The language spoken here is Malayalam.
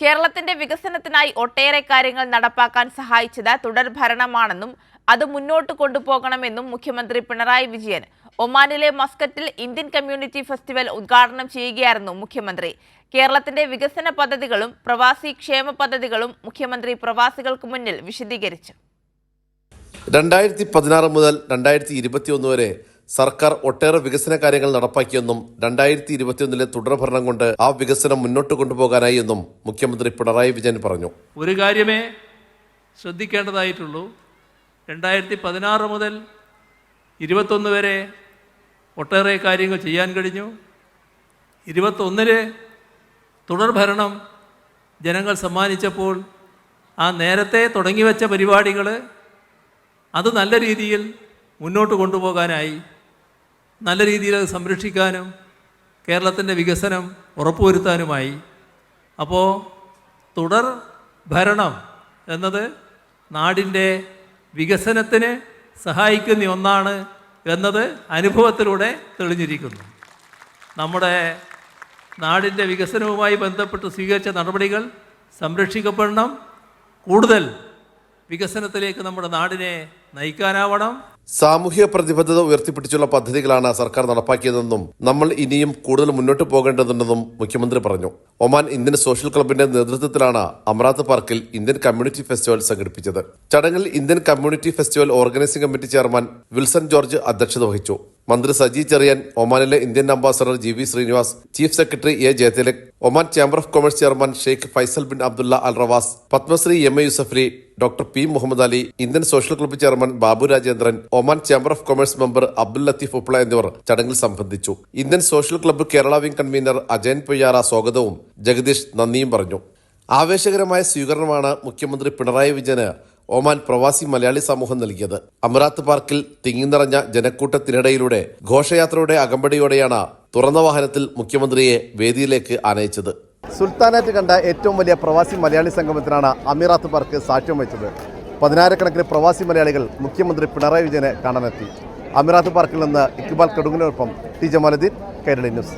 കേരളത്തിന്റെ വികസനത്തിനായി ഒട്ടേറെ കാര്യങ്ങൾ നടപ്പാക്കാൻ സഹായിച്ചത് തുടർ ഭരണമാണെന്നും അത് മുന്നോട്ട് കൊണ്ടുപോകണമെന്നും മുഖ്യമന്ത്രി പിണറായി വിജയൻ ഒമാനിലെ മസ്കറ്റിൽ ഇന്ത്യൻ കമ്മ്യൂണിറ്റി ഫെസ്റ്റിവൽ ഉദ്ഘാടനം ചെയ്യുകയായിരുന്നു മുഖ്യമന്ത്രി. കേരളത്തിന്റെ വികസന പദ്ധതികളും പ്രവാസി ക്ഷേമ പദ്ധതികളും മുഖ്യമന്ത്രി പ്രവാസികൾക്ക് മുന്നിൽ വിശദീകരിച്ചു. രണ്ടായിരത്തി പതിനാറ് മുതൽ രണ്ടായിരത്തി ഇരുപത്തിയൊന്ന് വരെ സർക്കാർ ഒട്ടേറെ വികസന കാര്യങ്ങൾ നടപ്പാക്കിയെന്നും രണ്ടായിരത്തി ഇരുപത്തിയൊന്നിലെ തുടർഭരണം കൊണ്ട് ആ വികസനം മുന്നോട്ട് കൊണ്ടുപോകാനായി എന്നും മുഖ്യമന്ത്രി പിണറായി വിജയൻ പറഞ്ഞു. ഒരു കാര്യമേ ശ്രദ്ധിക്കേണ്ടതായിട്ടുള്ളൂ. രണ്ടായിരത്തി പതിനാറ് മുതൽ ഇരുപത്തൊന്ന് വരെ ഒട്ടേറെ കാര്യങ്ങൾ ചെയ്യാൻ കഴിഞ്ഞു. ഇരുപത്തൊന്നിൽ തുടർഭരണം ജനങ്ങൾ സമ്മാനിച്ചപ്പോൾ ആ നേരത്തെ തുടങ്ങിവെച്ച പരിപാടികൾ അത് നല്ല രീതിയിൽ മുന്നോട്ട് കൊണ്ടുപോകാനായി നല്ല രീതിയിൽ അത് സംരക്ഷിക്കാനും കേരളത്തിന്റെ വികസനം ഉറപ്പുവരുത്താനുമായി. അപ്പോൾ തുടർ ഭരണം എന്നത് നാടിന്റെ വികസനത്തിന് സഹായിക്കുന്ന ഒന്നാണ് എന്നത് അനുഭവത്തിലൂടെ തെളിഞ്ഞിരിക്കുന്നു. നമ്മുടെ നാടിന്റെ വികസനവുമായി ബന്ധപ്പെട്ട് സ്വീകരിച്ച നടപടികൾ സംരക്ഷിക്കപ്പെടണം. കൂടുതൽ വികസനത്തിലേക്ക് നമ്മുടെ നാടിനെ നയിക്കാനാവണം. സാമൂഹ്യ പ്രതിബദ്ധത ഉയർത്തിപ്പിടിച്ചുള്ള പദ്ധതികളാണ് സർക്കാർ നടപ്പാക്കിയതെന്നും നമ്മൾ ഇനിയും കൂടുതൽ മുന്നോട്ട് പോകേണ്ടതുണ്ടെന്നും മുഖ്യമന്ത്രി പറഞ്ഞു. ഒമാൻ ഇന്ത്യൻ സോഷ്യൽ ക്ലബിന്റെ നേതൃത്വത്തിലാണ് അമറാത്ത് പാർക്കിൽ ഇന്ത്യൻ കമ്മ്യൂണിറ്റി ഫെസ്റ്റിവൽ സംഘടിപ്പിച്ചത്. ചടങ്ങിൽ Indian community festival organising committee chairman Wilson George അധ്യക്ഷത വഹിച്ചു. മന്ത്രി സജി ചെറിയൻ ഒമാനിലെ Indian ambassador G V Srinivas chief secretary A Jayathilak Oman chamber of commerce chairman Sheikh Faisal bin Abdullah Al Rawas Padmashri M A Yusuffali doctor P Muhammad Ali Indian social club chairman Babu Rajendran Oman chamber of commerce member Abdul Latheef Upla എന്നിവർ ചടങ്ങിൽ സംബന്ധിച്ചു. Indian social club Kerala wing convener Ajayan Poyyara സ്വാഗതവും ജഗദീഷ് നന്ദിയും പറഞ്ഞു. ആവേശകരമായ സ്വീകരണമാണ് മുഖ്യമന്ത്രി പിണറായി വിജയന് ഒമാൻ പ്രവാസി മലയാളി സമൂഹം നൽകിയത്. അമരാത്ത് പാർക്കിൽ തിങ്ങി നിറഞ്ഞ ജനക്കൂട്ടത്തിനിടയിലൂടെ ഘോഷയാത്രയുടെ അകമ്പടിയോടെയാണ് തുറന്ന വാഹനത്തിൽ മുഖ്യമന്ത്രിയെ വേദിയിലേക്ക് ആനയിച്ചത്. സുൽത്താനായിട്ട് കണ്ട ഏറ്റവും വലിയ പ്രവാസി മലയാളി സംഗമത്തിനാണ് അമീറാത്ത് പാർക്ക് സാക്ഷ്യം വഹിച്ചത്. പതിനായിരക്കണക്കിന് പ്രവാസി മലയാളികൾ മുഖ്യമന്ത്രി പിണറായി വിജയനെ കാണാനെത്തി. അമിറാത്ത് പാർക്കിൽ നിന്ന് ഇക്ബാൽ കടുങ്ങിനൊപ്പം ടി ജമാലുദ്ദീൻ കേരള ന്യൂസ്.